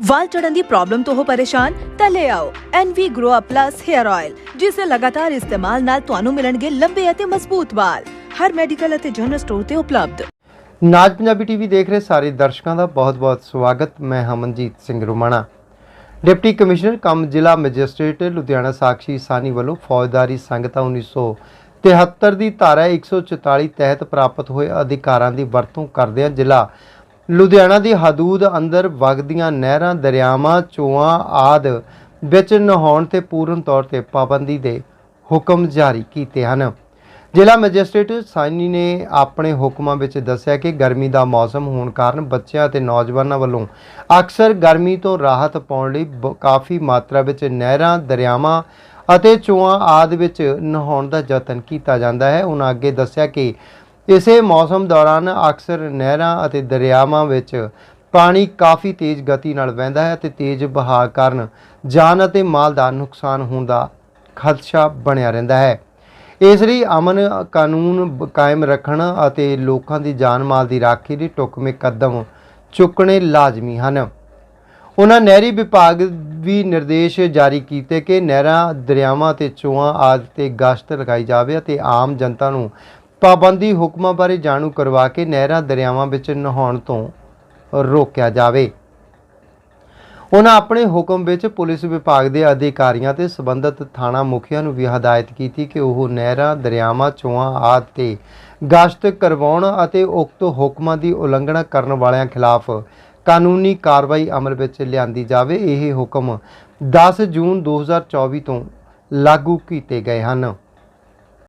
ਵਾਲ ਝੜਨ ਦੀ problem ਤੋਂ ਹੋ ਪਰੇਸ਼ਾਨ, ਤਾਂ ਲੈ ਆਓ NV Grow Up Plus Hair Oil, ਜਿਸ ਦੇ ਲਗਾਤਾਰ ਇਸਤੇਮਾਲ ਨਾਲ ਤੁਹਾਨੂੰ ਮਿਲਣਗੇ ਲੰਬੇ ਅਤੇ ਮਜ਼ਬੂਤ ਵਾਲ। ਹਰ ਮੈਡੀਕਲ ਅਤੇ ਜਨਰਲ ਸਟੋਰ ਤੇ ਉਪਲਬਧ। ਨਾਜ ਪੰਜਾਬੀ ਟੀਵੀ ਦੇਖ ਰਹੇ ਸਾਰੇ ਦਰਸ਼ਕਾਂ ਦਾ ਬਹੁਤ-ਬਹੁਤ ਸਵਾਗਤ। ਮੈਂ Hamanjit Singh Rumana. Deputy commissioner cum ਜ਼ਿਲ੍ਹਾ ਮੈਜਿਸਟ੍ਰੇਟ ਲੁਧਿਆਣਾ ਸਾਕਸ਼ੀ ਸਾਨੀ ਵੱਲੋਂ ਫੌਜਦਾਰੀ ਸੰਗਤਾ 1973 ਦੀ ਧਾਰਾ 144 ਤਹਿਤ ਪ੍ਰਾਪਤ ਹੋਏ ਅਧਿਕਾਰਾਂ ਦੀ ਵਰਤੋਂ ਕਰਦਿਆਂ ਜ਼ਿਲ੍ਹਾ ਲੁਧਿਆਣਾ ਦੀ ਹਦੂਦ ਅੰਦਰ ਵਗਦੀਆਂ ਨਹਿਰਾਂ, ਦਰਿਆਵਾਂ, ਚੋਆਂ ਆਦ ਵਿੱਚ ਨਹਾਉਣ ਤੇ ਪੂਰਨ ਤੌਰ ਤੇ ਪਾਬੰਦੀ ਦੇ ਹੁਕਮ ਜਾਰੀ ਕੀਤੇ ਹਨ। ਜ਼ਿਲ੍ਹਾ ਮੈਜਿਸਟ੍ਰੇਟ ਸਾਨੀ ਨੇ ਆਪਣੇ ਹੁਕਮਾਂ ਵਿੱਚ ਦੱਸਿਆ ਕਿ ਗਰਮੀ ਦਾ ਮੌਸਮ ਹੋਣ ਕਾਰਨ ਬੱਚਿਆਂ ਅਤੇ ਨੌਜਵਾਨਾਂ ਵੱਲੋਂ ਅਕਸਰ ਗਰਮੀ ਤੋਂ ਰਾਹਤ ਪਾਉਣ ਲਈ ਬ- ਕਾਫੀ ਮਾਤਰਾ ਵਿੱਚ ਨਹਿਰਾਂ, ਦਰਿਆਵਾਂ ਅਤੇ ਚੋਆਂ ਆਦਿ ਵਿੱਚ ਨਹਾਉਣ ਦਾ ਯਤਨ ਕੀਤਾ ਜਾਂਦਾ ਹੈ। ਉਹਨਾਂ ਅੱਗੇ ਦੱਸਿਆ ਕਿ ਇਸੇ ਮੌਸਮ ਦੌਰਾਨ ਅਕਸਰ ਨਹਿਰਾਂ ਅਤੇ ਦਰਿਆਵਾਂ ਵਿੱਚ ਪਾਣੀ ਕਾਫੀ ਤੇਜ਼ ਗਤੀ ਨਾਲ ਵਹਿੰਦਾ ਹੈ ਅਤੇ ਤੇਜ਼ ਬਹਾਅ ਕਾਰਨ ਜਾਨ ਅਤੇ ਮਾਲ ਦਾ ਨੁਕਸਾਨ ਹੋਣ ਦਾ ਖਦਸ਼ਾ ਬਣਿਆ ਰਹਿੰਦਾ ਹੈ। ਇਸ ਲਈ ਅਮਨ ਕਾਨੂੰਨ ਕਾਇਮ ਰੱਖਣ ਅਤੇ ਲੋਕਾਂ ਦੀ ਜਾਨ ਮਾਲ ਦੀ ਰਾਖੀ ਲਈ ਢੁਕਵੇਂ ਕਦਮ ਚੁੱਕਣੇ ਲਾਜ਼ਮੀ ਹਨ। ਉਹਨਾਂ ਨਹਿਰੀ ਵਿਭਾਗ ਵੀ ਨਿਰਦੇਸ਼ ਜਾਰੀ ਕੀਤੇ ਕਿ ਨਹਿਰਾਂ, ਦਰਿਆਵਾਂ ਤੇ ਚੋਆਂ ਆਦਿ ਤੇ ਗਸ਼ਤ ਲਗਾਈ ਜਾਵੇ ਅਤੇ ਆਮ ਜਨਤਾ ਨੂੰ ਪਾਬੰਦੀ ਹੁਕਮਾਂ ਬਾਰੇ ਜਾਣੂ ਕਰਵਾ ਕੇ ਨਹਿਰਾਂ ਦਰਿਆਵਾਂ ਵਿੱਚ ਨਹਾਉਣ ਤੋਂ ਰੋਕਿਆ ਜਾਵੇ। ਉਹਨਾਂ ਆਪਣੇ ਹੁਕਮ ਵਿੱਚ ਪੁਲਿਸ ਵਿਭਾਗ ਦੇ ਅਧਿਕਾਰੀਆਂ ਤੇ ਸਬੰਧਤ ਥਾਣਾ ਮੁਖੀਆਂ ਨੂੰ ਵੀ ਹਦਾਇਤ ਕੀਤੀ ਕਿ ਉਹ ਨਹਿਰਾਂ, ਦਰਿਆਵਾਂ ਚੋਆਂ ਆਦਿ ਤੇ ਗਸ਼ਤ ਕਰਵਾਉਣ ਅਤੇ ਉਕਤ ਹੁਕਮਾਂ ਦੀ ਉਲੰਘਣਾ ਕਰਨ ਵਾਲਿਆਂ ਖਿਲਾਫ ਕਾਨੂੰਨੀ ਕਾਰਵਾਈ ਅਮਲ ਵਿੱਚ ਲਿਆਂਦੀ ਜਾਵੇ। ਇਹ ਹੁਕਮ 10 ਜੂਨ 2024 ਤੋਂ ਲਾਗੂ ਕੀਤੇ ਗਏ ਹਨ।